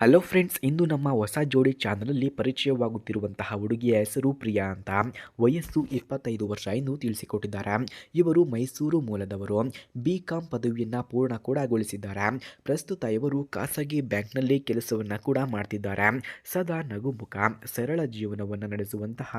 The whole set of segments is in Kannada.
ಹಲೋ ಫ್ರೆಂಡ್ಸ್ ಇಂದು ನಮ್ಮ ಹೊಸ ಜೋಡಿ ಚಾನಲಲ್ಲಿ ಪರಿಚಯವಾಗುತ್ತಿರುವಂತಹ ಹುಡುಗಿಯ ಹೆಸರು ಪ್ರಿಯಾ ಅಂತ ವಯಸ್ಸು ಇಪ್ಪತ್ತೈದು ವರ್ಷ ಎಂದು ತಿಳಿಸಿಕೊಟ್ಟಿದ್ದಾರೆ. ಇವರು ಮೈಸೂರು ಮೂಲದವರು. ಬಿ ಕಾಂ ಪದವಿಯನ್ನು ಪೂರ್ಣ ಕೂಡ ಗೊಳಿಸಿದ್ದಾರೆ. ಪ್ರಸ್ತುತ ಇವರು ಖಾಸಗಿ ಬ್ಯಾಂಕ್ನಲ್ಲಿ ಕೆಲಸವನ್ನು ಕೂಡ ಮಾಡ್ತಿದ್ದಾರೆ. ಸದಾ ನಗುಮುಖ, ಸರಳ ಜೀವನವನ್ನು ನಡೆಸುವಂತಹ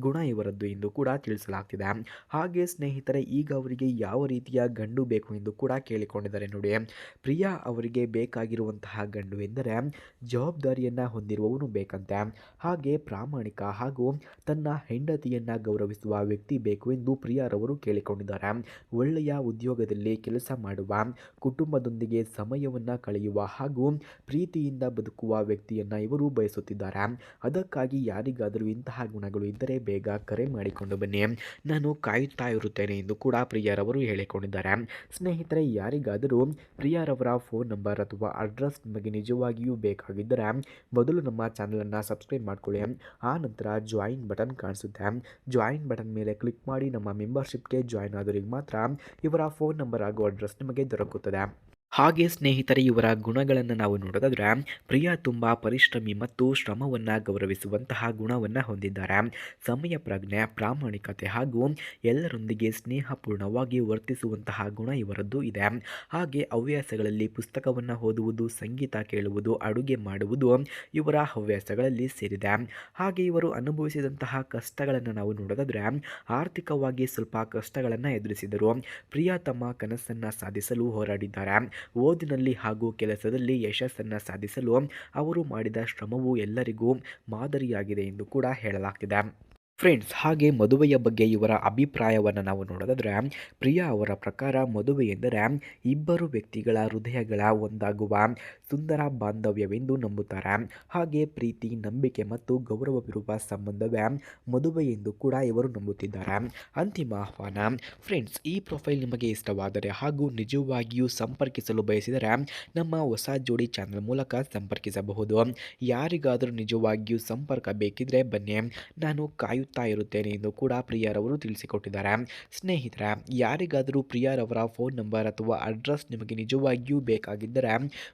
ಗುಣ ಇವರದ್ದು ಎಂದು ಕೂಡ ತಿಳಿಸಲಾಗ್ತಿದೆ. ಹಾಗೆ ಸ್ನೇಹಿತರೆ, ಈಗ ಅವರಿಗೆ ಯಾವ ರೀತಿಯ ಗಂಡು ಬೇಕು ಎಂದು ಕೂಡ ಕೇಳಿಕೊಂಡಿದ್ದಾರೆ ನೋಡಿ. ಪ್ರಿಯಾ ಅವರಿಗೆ ಬೇಕಾಗಿರುವಂತಹ ಗಂಡು ಎಂದರೆ ಜವಾಬ್ದಾರಿಯನ್ನು ಹೊಂದಿರುವವನು ಬೇಕಂತೆ. ಹಾಗೆ ಪ್ರಾಮಾಣಿಕ ಹಾಗೂ ತನ್ನ ಹೆಂಡತಿಯನ್ನು ಗೌರವಿಸುವ ವ್ಯಕ್ತಿ ಬೇಕು ಎಂದು ಪ್ರಿಯಾರವರು ಕೇಳಿಕೊಂಡಿದ್ದಾರೆ. ಒಳ್ಳೆಯ ಉದ್ಯೋಗದಲ್ಲಿ ಕೆಲಸ ಮಾಡುವ, ಕುಟುಂಬದೊಂದಿಗೆ ಸಮಯವನ್ನು ಕಳೆಯುವ ಹಾಗೂ ಪ್ರೀತಿಯಿಂದ ಬದುಕುವ ವ್ಯಕ್ತಿಯನ್ನು ಇವರು ಬಯಸುತ್ತಿದ್ದಾರೆ. ಅದಕ್ಕಾಗಿ ಯಾರಿಗಾದರೂ ಇಂತಹ ಗುಣಗಳು ಇದ್ದರೆ ಬೇಗ ಕರೆ ಮಾಡಿಕೊಂಡು ಬನ್ನಿ. ನಾನು ಕಾಯುತ್ತಾ ಇರುತ್ತೇನೆ ಎಂದು ಕೂಡ ಪ್ರಿಯಾರವರು ಹೇಳಿಕೊಂಡಿದ್ದಾರೆ. ಸ್ನೇಹಿತರೆ, ಯಾರಿಗಾದರೂ ಪ್ರಿಯಾರವರ ಫೋನ್ ನಂಬರ್ ಅಥವಾ ಅಡ್ರೆಸ್ ನಿಮಗೆ ನಿಜವಾಗಿಯೂ ಬೇಕಾಗಿದ್ದರೆ ಮೊದಲು ನಮ್ಮ ಚಾನಲನ್ನು ಸಬ್ಸ್ಕ್ರೈಬ್ ಮಾಡ್ಕೊಳ್ಳಿ. ಆ ನಂತರ ಜಾಯಿನ್ ಬಟನ್ ಕಾಣಿಸುತ್ತೆ. ಜಾಯಿನ್ ಬಟನ್ ಮೇಲೆ ಕ್ಲಿಕ್ ಮಾಡಿ ನಮ್ಮ ಮೆಂಬರ್ಶಿಪ್ಗೆ ಜಾಯಿನ್ ಆದವರಿಗೆ ಮಾತ್ರ ಇವರ ಫೋನ್ ನಂಬರ್ ಹಾಗೂ ಅಡ್ರೆಸ್ ನಿಮಗೆ ದೊರಕುತ್ತದೆ. ಹಾಗೆ ಸ್ನೇಹಿತರೆ, ಇವರ ಗುಣಗಳನ್ನು ನಾವು ನೋಡೋದಾದರೆ, ಪ್ರಿಯಾ ತುಂಬ ಪರಿಶ್ರಮಿ ಮತ್ತು ಶ್ರಮವನ್ನು ಗೌರವಿಸುವಂತಹ ಗುಣವನ್ನು ಹೊಂದಿದ್ದಾರೆ. ಸಮಯ, ಪ್ರಜ್ಞೆ, ಪ್ರಾಮಾಣಿಕತೆ ಹಾಗೂ ಎಲ್ಲರೊಂದಿಗೆ ಸ್ನೇಹಪೂರ್ಣವಾಗಿ ವರ್ತಿಸುವಂತಹ ಗುಣ ಇವರದ್ದು ಇದೆ. ಹಾಗೆ ಹವ್ಯಾಸಗಳಲ್ಲಿ ಪುಸ್ತಕವನ್ನು ಓದುವುದು, ಸಂಗೀತ ಕೇಳುವುದು, ಅಡುಗೆ ಮಾಡುವುದು ಇವರ ಹವ್ಯಾಸಗಳಲ್ಲಿ ಸೇರಿದೆ. ಹಾಗೆ ಇವರು ಅನುಭವಿಸಿದಂತಹ ಕಷ್ಟಗಳನ್ನು ನಾವು ನೋಡೋದಾದರೆ, ಆರ್ಥಿಕವಾಗಿ ಸ್ವಲ್ಪ ಕಷ್ಟಗಳನ್ನು ಎದುರಿಸಿದರು. ಪ್ರಿಯಾ ತಮ್ಮ ಕನಸನ್ನು ಸಾಧಿಸಲು ಹೋರಾಡಿದ್ದಾರೆ. ಓದಿನಲ್ಲಿ ಹಾಗೂ ಕೆಲಸದಲ್ಲಿ ಯಶಸ್ಸನ್ನು ಸಾಧಿಸಲು ಅವರು ಮಾಡಿದ ಶ್ರಮವು ಎಲ್ಲರಿಗೂ ಮಾದರಿಯಾಗಿದೆ ಎಂದು ಕೂಡ ಹೇಳಲಾಗ್ತಿದೆ. ಫ್ರೆಂಡ್ಸ್ ಹಾಗೆ ಮದುವೆಯ ಬಗ್ಗೆ ಇವರ ಅಭಿಪ್ರಾಯವನ್ನು ನಾವು ನೋಡೋದಾದರೆ, ಪ್ರಿಯಾ ಅವರ ಪ್ರಕಾರ ಮದುವೆ ಎಂದರೆ ಇಬ್ಬರು ವ್ಯಕ್ತಿಗಳ ಹೃದಯಗಳ ಒಂದಾಗುವ ಸುಂದರ ಬಾಂಧವ್ಯವೆಂದು ನಂಬುತ್ತಾರೆ. ಹಾಗೆ ಪ್ರೀತಿ, ನಂಬಿಕೆ ಮತ್ತು ಗೌರವವಿರುವ ಸಂಬಂಧವೇ ಮದುವೆ ಎಂದು ಕೂಡ ಇವರು ನಂಬುತ್ತಿದ್ದಾರೆ. ಅಂತಿಮ ಆಹ್ವಾನ ಫ್ರೆಂಡ್ಸ್ ಈ ಪ್ರೊಫೈಲ್ ನಿಮಗೆ ಇಷ್ಟವಾದರೆ ಹಾಗೂ ನಿಜವಾಗಿಯೂ ಸಂಪರ್ಕಿಸಲು ಬಯಸಿದರೆ ನಮ್ಮ ಹೊಸ ಜೋಡಿ ಚಾನಲ್ ಮೂಲಕ ಸಂಪರ್ಕಿಸಬಹುದು. ಯಾರಿಗಾದರೂ ನಿಜವಾಗಿಯೂ ಸಂಪರ್ಕ ಬೇಕಿದ್ರೆ ಬನ್ನಿ. ನಾನು ಕಾಯುತ್ತಾ ಇರುತ್ತೇನೆ ಎಂದು ಕೂಡ ಪ್ರಿಯಾರವರು ತಿಳಿಸಿಕೊಟ್ಟಿದ್ದಾರೆ. ಸ್ನೇಹಿತರೆ, ಯಾರಿಗಾದರೂ ಪ್ರಿಯಾರವರ ಫೋನ್ ನಂಬರ್ ಅಥವಾ ಅಡ್ರೆಸ್ ನಿಮಗೆ ನಿಜವಾಗಿಯೂ ಬೇಕಾಗಿದ್ದರೆ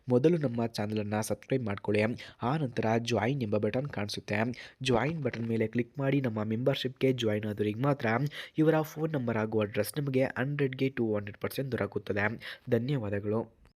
ಮೊದಲು ನಮ್ಮ ಚಾನಲನ್ನು ಸಬ್ಸ್ಕ್ರೈಬ್ ಮಾಡಿಕೊಳ್ಳಿ. ಆ ನಂತರ ಜಾಯಿನ್ ಎಂಬ ಬಟನ್ ಕಾಣಿಸುತ್ತೆ. ಜಾಯಿನ್ ಬಟನ್ ಮೇಲೆ ಕ್ಲಿಕ್ ಮಾಡಿ ನಮ್ಮ ಮೆಂಬರ್ಶಿಪ್ಗೆ ಜಾಯಿನ್ ಆದವರಿಗೆ ಮಾತ್ರ ಇವರ ಫೋನ್ ನಂಬರ್ ಹಾಗೂ ಅಡ್ರೆಸ್ ನಿಮಗೆ ಹಂಡ್ರೆಡ್ಗೆ ಟು ಹಂಡ್ರೆಡ್ ಪರ್ಸೆಂಟ್ ದೊರಕುತ್ತದೆ. ಧನ್ಯವಾದಗಳು.